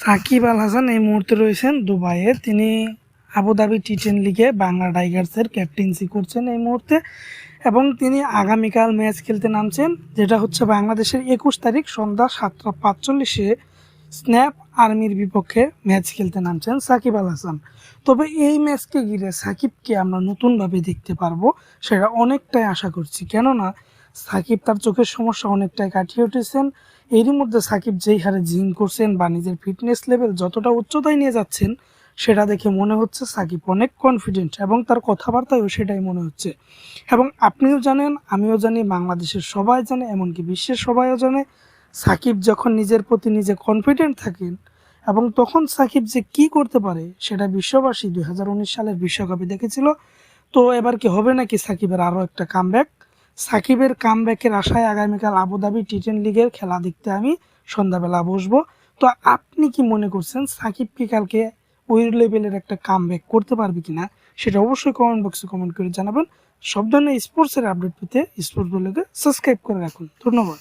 সাকিব আল হাসান এই মুহূর্তে রয়েছেন দুবাইয়ে। তিনি আবুধাবি টি টেন লিগে বাংলা টাইগার্সের ক্যাপ্টেন্সি করছেন এই মুহূর্তে এবং তিনি আগামীকাল ম্যাচ খেলতে নামছেন, যেটা হচ্ছে বাংলাদেশের একুশ তারিখ সন্ধ্যা সাতটা পাঁচচল্লিশে স্ন্যাপ আর্মির বিপক্ষে ম্যাচ খেলতে নামছেন সাকিব আল হাসান। তবে এই ম্যাচকে ঘিরে সাকিবকে আমরা নতুনভাবে দেখতে পারব, সেটা অনেকটাই আশা করছি। কেননা সাকিব তার চোখের সমস্যা অনেকটাই কাটিয়ে উঠেছেন। এরই মধ্যে সাকিব যেই হারে জিম করছেন বা নিজের ফিটনেস লেভেল যতটা উচ্চতায় নিয়ে যাচ্ছেন, সেটা দেখে মনে হচ্ছে সাকিব অনেক কনফিডেন্ট এবং তার কথাবার্তায়ও সেটাই মনে হচ্ছে। এবং আপনিও জানেন, আমিও জানি, বাংলাদেশের সবাই জানে, এমনকি বিশ্বের সবাইও জানে, সাকিব যখন নিজের প্রতি নিজে কনফিডেন্ট থাকেন এবং তখন সাকিব যে কি করতে পারে, সেটা বিশ্ববাসী দুই হাজার উনিশ সালের বিশ্বকাপে দেখেছিল। তো এবার কি হবে নাকি সাকিবের আরও একটা কামব্যাক সাকিবের কামব্যাকের আশায় আগামীকাল আবুধাবি টি টেন লিগের খেলা দেখতে আমি সন্ধ্যাবেলা বসবো। তো আপনি কি মনে করছেন সাকিব কি কালকে ওই লেভেলের একটা কামব্যাক করতে পারবে কিনা? সেটা অবশ্যই কমেন্ট বক্সে কমেন্ট করে জানাবেন। সব ধরনের স্পোর্টসের আপডেট পেতে স্পোর্টস বলকে সাবস্ক্রাইব করে রাখুন। ধন্যবাদ।